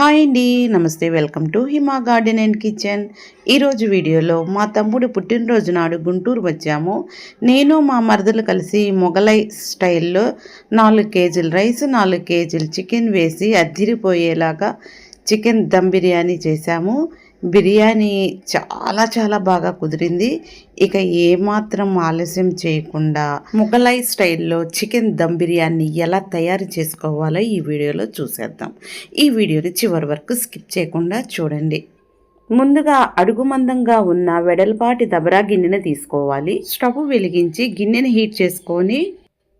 Hi అండి నమస్తే welcome to Hima garden and kitchen. ఈరోజు వీడియోలో మా తమ్ముడు పుట్టినరోజు నాడు గుంటూరు వచ్చాము. నేను మా మరదలు కలిసి మొగలై స్టైల్లో నాలుగు కేజీల రైస్ నాలుగు కేజీలు చికెన్ వేసి అద్దిరిపోయేలాగా చికెన్ దమ్ బిర్యానీ చేశాము. బిర్యానీ చాలా చాలా బాగా కుదిరింది. ఇక ఏమాత్రం ఆలస్యం చేయకుండా ముగలై స్టైల్లో చికెన్ దమ్ బిర్యానీ ఎలా తయారు చేసుకోవాలో ఈ వీడియోలో చూసేద్దాం. ఈ వీడియోని చివరి వరకు స్కిప్ చేయకుండా చూడండి. ముందుగా అడుగు మందంగా ఉన్న వెడల్పాటి దబరా గిన్నెను తీసుకోవాలి. స్టవ్ వెలిగించి గిన్నెని హీట్ చేసుకొని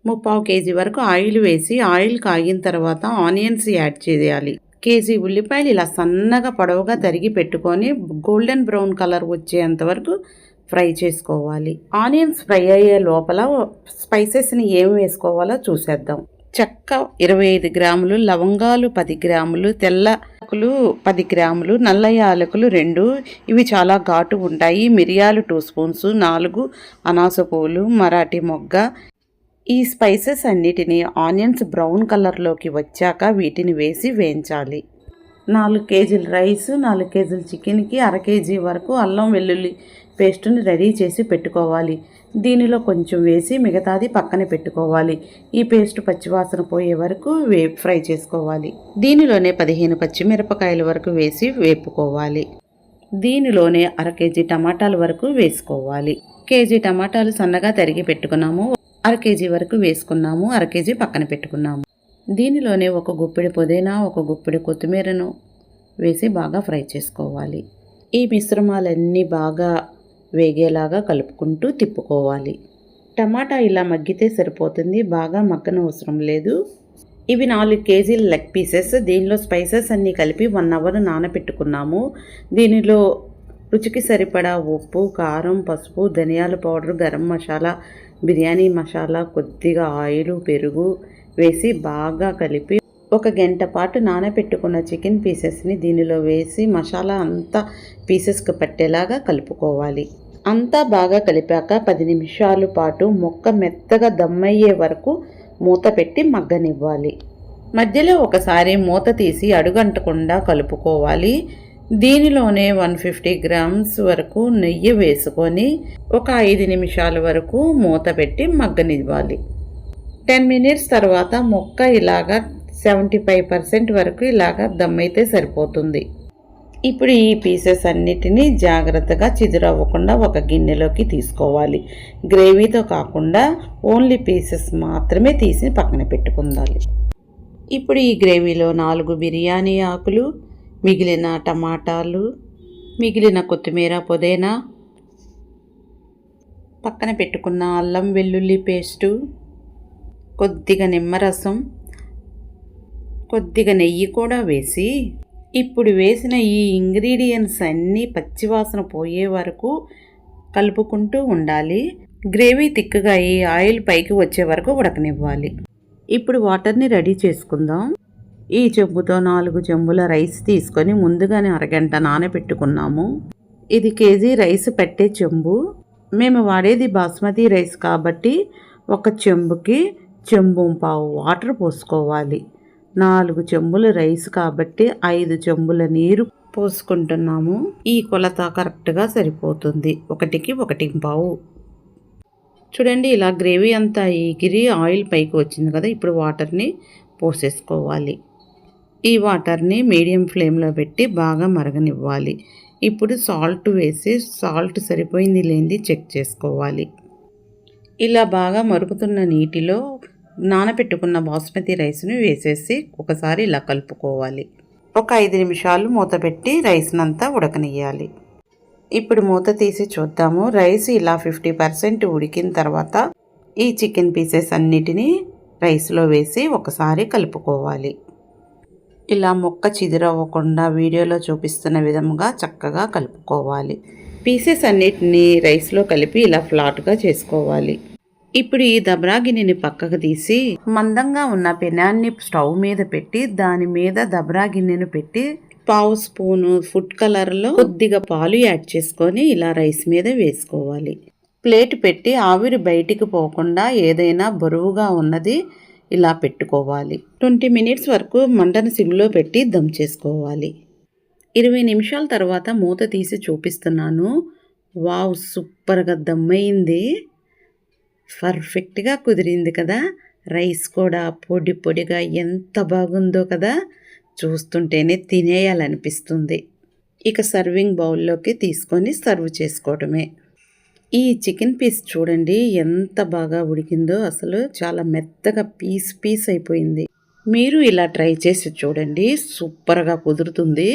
ముప్పావు కేజీ వరకు ఆయిల్ వేసి ఆయిల్ కాగిన తర్వాత ఆనియన్స్ యాడ్ చేయాలి. కేజీ ఉల్లిపాయలు ఇలా సన్నగా పొడవుగా తరిగి పెట్టుకొని గోల్డెన్ బ్రౌన్ కలర్ వచ్చేంత వరకు ఫ్రై చేసుకోవాలి. ఆనియన్స్ ఫ్రై అయ్యే లోపల స్పైసెస్ని ఏం వేసుకోవాలో చూసేద్దాం. చెక్క ఇరవై ఐదు గ్రాములు లవంగాలు పది గ్రాములు తెల్ల ఆకులు పది గ్రాములు నల్ల యాలకులు రెండు. ఇవి చాలా ఘాటు ఉంటాయి. మిరియాలు టూ స్పూన్స్ నాలుగు అనాస పువ్వులు మరాఠీ మొగ్గ ఈ స్పైసెస్ అన్నిటిని ఆనియన్స్ బ్రౌన్ కలర్లోకి వచ్చాక వీటిని వేసి వేయించాలి. నాలుగు కేజీల రైస్ నాలుగు కేజీల చికెన్కి అర కేజీ వరకు అల్లం వెల్లుల్లి పేస్టుని రెడీ చేసి పెట్టుకోవాలి. దీనిలో కొంచెం వేసి మిగతాది పక్కన పెట్టుకోవాలి. ఈ పేస్ట్ పచ్చివాసన పోయే వరకు వే ఫ్రై చేసుకోవాలి. దీనిలోనే పదిహేను పచ్చిమిరపకాయల వరకు వేసి వేపుకోవాలి. దీనిలోనే అర కేజీ టమాటాల వరకు వేసుకోవాలి. కేజీ టమాటాలు సన్నగా తరిగి పెట్టుకున్నాము. అర కేజీ వరకు వేసుకున్నాము అర కేజీ పక్కన పెట్టుకున్నాము. దీనిలోనే ఒక గుప్పిడి పుదీనా ఒక గుప్పిడి కొత్తిమీరను వేసి బాగా ఫ్రై చేసుకోవాలి. ఈ మిశ్రమాలన్నీ బాగా వేగేలాగా కలుపుకుంటూ తిప్పుకోవాలి. టమాటా ఇలా మగ్గితే సరిపోతుంది బాగా మగ్గన అవసరం లేదు. ఇవి నాలుగు కేజీల లెగ్ పీసెస్. దీనిలో స్పైసెస్ అన్నీ కలిపి వన్ అవర్ నానబెట్టుకున్నాము. దీనిలో రుచికి సరిపడా ఉప్పు కారం పసుపు ధనియాల పౌడర్ గరం మసాలా బిర్యానీ మసాలా కొద్దిగా ఆయిల్ పెరుగు వేసి బాగా కలిపి ఒక గంట పాటు నానబెట్టుకున్న చికెన్ పీసెస్ని దీనిలో వేసి మసాలా అంతా పీసెస్కి పట్టేలాగా కలుపుకోవాలి. అంతా బాగా కలిపాక పది నిమిషాలు పాటు మొక్క మెత్తగా దమ్మయ్యే వరకు మూత పెట్టి మగ్గనివ్వాలి. మధ్యలో ఒకసారి మూత తీసి అడుగంటకుండా కలుపుకోవాలి. దీనిలోనే వన్ ఫిఫ్టీ గ్రామ్స్ వరకు నెయ్యి వేసుకొని ఒక ఐదు నిమిషాల వరకు మూత పెట్టి మగ్గనివ్వాలి. టెన్ మినిట్స్ తర్వాత మొక్క ఇలాగా సెవెంటీ ఫైవ్ పర్సెంట్ వరకు ఇలాగా దమ్మైతే సరిపోతుంది. ఇప్పుడు ఈ పీసెస్ అన్నిటినీ జాగ్రత్తగా చిదురవ్వకుండా ఒక గిన్నెలోకి తీసుకోవాలి. గ్రేవీతో కాకుండా ఓన్లీ పీసెస్ మాత్రమే తీసి పక్కన పెట్టుకుందాలి. ఇప్పుడు ఈ గ్రేవీలో నాలుగు బిర్యానీ ఆకులు మిగిలిన టమాటాలు మిగిలిన కొత్తిమీర పుదీనా పక్కన పెట్టుకున్న అల్లం వెల్లుల్లి పేస్టు కొద్దిగా నిమ్మరసం కొద్దిగా నెయ్యి కూడా వేసి ఇప్పుడు వేసిన ఈ ఇంగ్రీడియంట్స్ అన్నీ పచ్చివాసన పోయే వరకు కలుపుకుంటూ ఉండాలి. గ్రేవీ తిక్కుగా అయ్యి ఆయిల్ పైకి వచ్చే వరకు ఉడకనివ్వాలి. ఇప్పుడు వాటర్ని రెడీ చేసుకుందాం. ఈ చెంబుతో నాలుగు చెంబుల రైస్ తీసుకొని ముందుగానే అరగంట నానబెట్టుకున్నాము. ఇది కేజీ రైస్ పెట్టే చెంబు. మేము వాడేది బాస్మతి రైస్ కాబట్టి ఒక చెంబుకి చెంబు పావు వాటర్ పోసుకోవాలి. నాలుగు చెంబుల రైస్ కాబట్టి ఐదు చెంబుల నీరు పోసుకుంటున్నాము. ఈ కొలత కరెక్ట్గా సరిపోతుంది. ఒకటికి ఒకటి పావు. చూడండి ఇలా గ్రేవీ అంతా ఎగిరి ఆయిల్ పైకి వచ్చింది కదా ఇప్పుడు వాటర్ని పోసేసుకోవాలి. ఈ వాటర్ని మీడియం ఫ్లేమ్లో పెట్టి బాగా మరగనివ్వాలి. ఇప్పుడు సాల్ట్ వేసి సాల్ట్ సరిపోయింది లేనిది చెక్ చేసుకోవాలి. ఇలా బాగా మరుగుతున్న నీటిలో నానబెట్టుకున్న బాస్మతి రైస్ని వేసేసి ఒకసారి ఇలా కలుపుకోవాలి. ఒక ఐదు నిమిషాలు మూత పెట్టి రైస్నంతా ఉడకనియ్యాలి. ఇప్పుడు మూత తీసి చూద్దాము. రైస్ ఇలా ఫిఫ్టీ పర్సెంట్ ఉడికిన తర్వాత ఈ చికెన్ పీసెస్ అన్నిటినీ రైస్లో వేసి ఒకసారి కలుపుకోవాలి. ఇలా మొక్క చిదిరవ్వకుండా వీడియోలో చూపిస్తున్న విధముగా చక్కగా కలుపుకోవాలి. పీసెస్ అన్నిటినీ రైస్లో కలిపి ఇలా ఫ్లాట్గా చేసుకోవాలి. ఇప్పుడు ఈ దబ్రా గిన్నెని పక్కకు తీసి మందంగా ఉన్న పెనాన్ని స్టవ్ మీద పెట్టి దాని మీద దబ్రా గిన్నెను పెట్టి పావు స్పూను ఫుడ్ కలర్లో కొద్దిగా పాలు యాడ్ చేసుకొని ఇలా రైస్ మీద వేసుకోవాలి. ప్లేట్ పెట్టి ఆవిరి బయటికి పోకుండా ఏదైనా బరువుగా ఉన్నది ఇలా పెట్టుకోవాలి. ట్వంటీ మినిట్స్ వరకు మంటను సిమ్లో పెట్టి దమ్ చేసుకోవాలి. ఇరవై నిమిషాల తర్వాత మూత తీసి చూపిస్తున్నాను. వావ్ సూపర్గా దమ్మయింది పర్ఫెక్ట్గా కుదిరింది కదా. రైస్ కూడా పొడి పొడిగా ఎంత బాగుందో కదా. చూస్తుంటేనే తినేయాలనిపిస్తుంది. ఇక సర్వింగ్ బౌల్లోకి తీసుకొని సర్వ్ చేసుకోవడమే. ఈ చికెన్ పీస్ చూడండి ఎంత బాగా ఉడికిందో. అసలు చాలా మెత్తగా పీస్ పీస్ అయిపోయింది. మీరు ఇలా ట్రై చేసి చూడండి సూపర్గా కుదురుతుంది.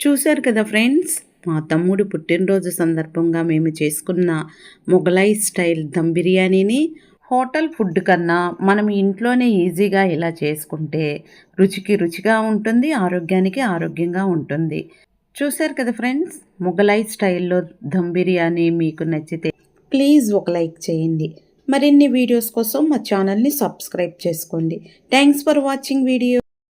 చూశారు కదా ఫ్రెండ్స్ మా తమ్ముడు పుట్టినరోజు సందర్భంగా మేము చేసుకున్న మొఘలాయి స్టైల్ దమ్ బిర్యానీని హోటల్ ఫుడ్ కన్నా మనం ఇంట్లోనే ఈజీగా ఇలా చేసుకుంటే రుచికి రుచిగా ఉంటుంది ఆరోగ్యానికి ఆరోగ్యంగా ఉంటుంది. చూశారు కదా ఫ్రెండ్స్? మొగలాయి స్టైల్లో దమ్ బిర్యానీ మీకు నచ్చితే ప్లీజ్ ఒక లైక్ చేయండి. మరిన్ని వీడియోస్ కోసం మా ఛానల్ని సబ్స్క్రైబ్ చేసుకోండి. Thanks for watching video